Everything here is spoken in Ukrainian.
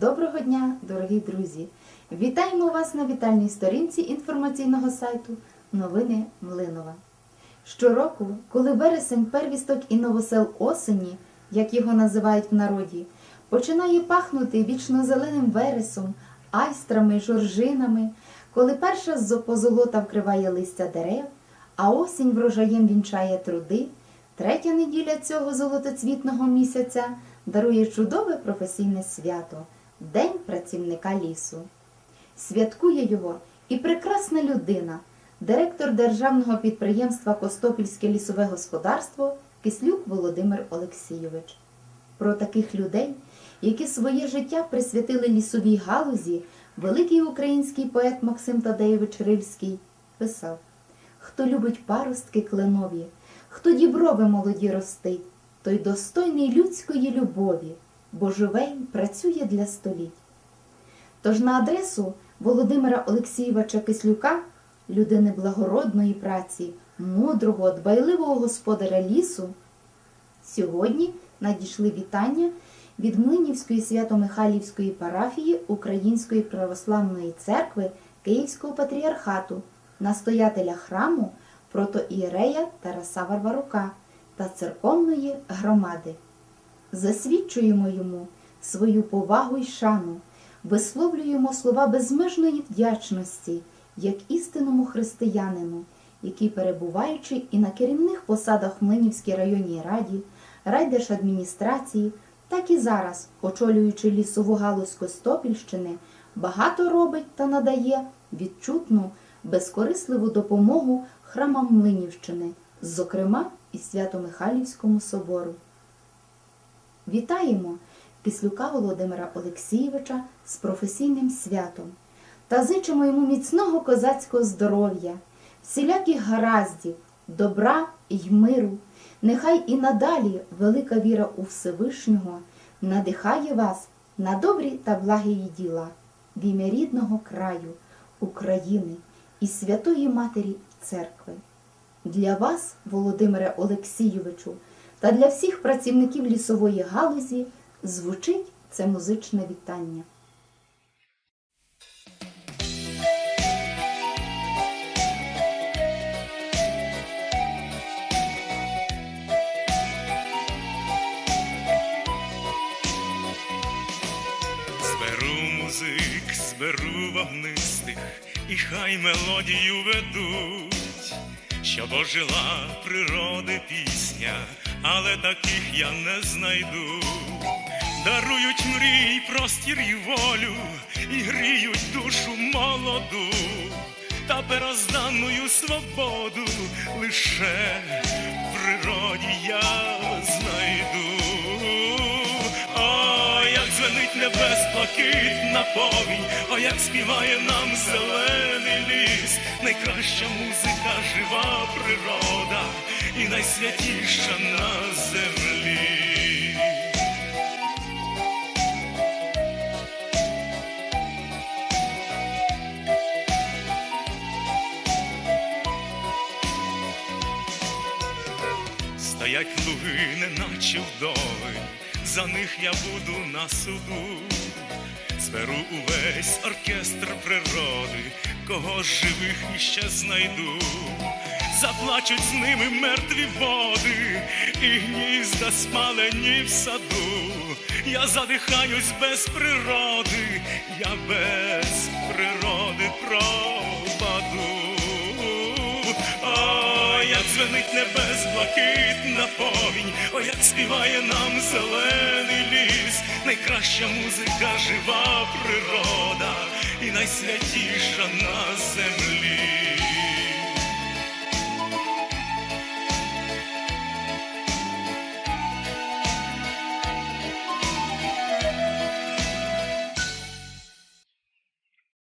Доброго дня, дорогі друзі! Вітаємо вас на вітальній сторінці інформаційного сайту Новини Млинова. Щороку, коли вересень первісток і новосел осені, як його називають в народі, починає пахнути вічно-зеленим вересом, айстрами, жоржинами, коли перша зо- позолота вкриває листя дерев, а осінь врожаєм вінчає труди, третя неділя цього золотоцвітного місяця дарує чудове професійне свято День працівника лісу. Святкує його і прекрасна людина, директор державного підприємства Костопільське лісове господарство Кислюк Володимир Олексійович. Про таких людей, які своє життя присвятили лісовій галузі, великий український поет Максим Тадеєвич Рильський писав: Хто любить паростки кленові, хто діброви молоді ростить, той достойний людської любові, бо живе й працює для століть. Тож на адресу Володимира Олексійовича Кислюка, людини благородної праці, мудрого, дбайливого господаря лісу, сьогодні надійшли вітання від Млинівської свято-Михайлівської парафії Української православної церкви Київського патріархату, настоятеля храму протоієрея Тараса Варварука та церковної громади. Засвідчуємо йому свою повагу й шану, висловлюємо слова безмежної вдячності як істинному християнину, який, перебуваючи і на керівних посадах в Млинівській районній раді, райдержадміністрації, так і зараз, очолюючи лісову галузь Костопільщини, багато робить та надає відчутну, безкорисливу допомогу храмам Млинівщини, зокрема і Свято-Михайлівському собору. Вітаємо Кислюка Володимира Олексійовича з професійним святом та зичимо йому міцного козацького здоров'я, всіляких гараздів, добра й миру. Нехай і надалі велика віра у Всевишнього надихає вас на добрі та благі діла в ім'я рідного краю, України і Святої Матері Церкви. Для вас, Володимире Олексійовичу, та для всіх працівників лісової галузі звучить це музичне вітання. Музик, зберу вогнистих, і хай мелодію ведуть, щоб ожила природи пісня, але таких я не знайду. Дарують мрій, простір і волю, і гріють душу молоду, та берозданною свободу лише в природі я знайду. Небес блакитна повінь, о, як співає нам зелений ліс, найкраща музика, жива природа і найсвятіша на землі. Стоять луги, неначе вдови, за них я буду на суду. Зберу увесь оркестр природи, кого живих іще знайду. Заплачуть з ними мертві води, і гнізда спалені в саду. Я задихаюсь без природи, я без природи пропаду. Дзвенить небес блакитна повінь, о, як співає нам зелений ліс, найкраща музика, жива природа і найсвятіша на землі.